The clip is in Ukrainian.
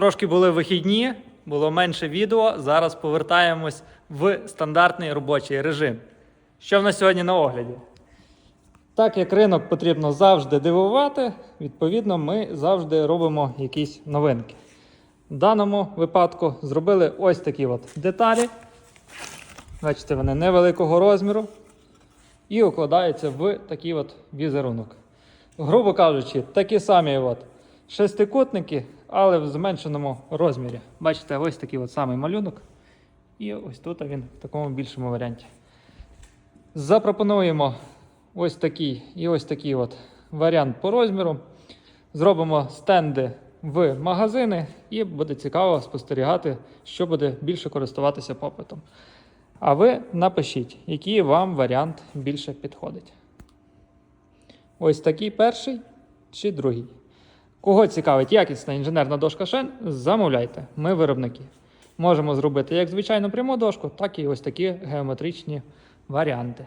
Трошки були вихідні, було менше відео. Зараз повертаємось в стандартний робочий режим. Що в нас сьогодні на огляді? Так як ринок потрібно завжди дивувати, відповідно, ми завжди робимо якісь новинки. В даному випадку зробили ось такі от деталі. Бачите, вони невеликого розміру і укладаються в такий от візерунок. Грубо кажучи, такі самі от шестикутники, але в зменшеному розмірі. Бачите, ось такий от самий малюнок. І ось тут він в такому більшому варіанті. Запропонуємо ось такий і ось такий от варіант по розміру. Зробимо стенди в магазини, і буде цікаво спостерігати, що буде більше користуватися попитом. А ви напишіть, який вам варіант більше підходить. Ось такий перший чи другий. Кого цікавить якісна інженерна дошка Шен, замовляйте. Ми виробники. Можемо зробити як звичайну пряму дошку, так і ось такі геометричні варіанти.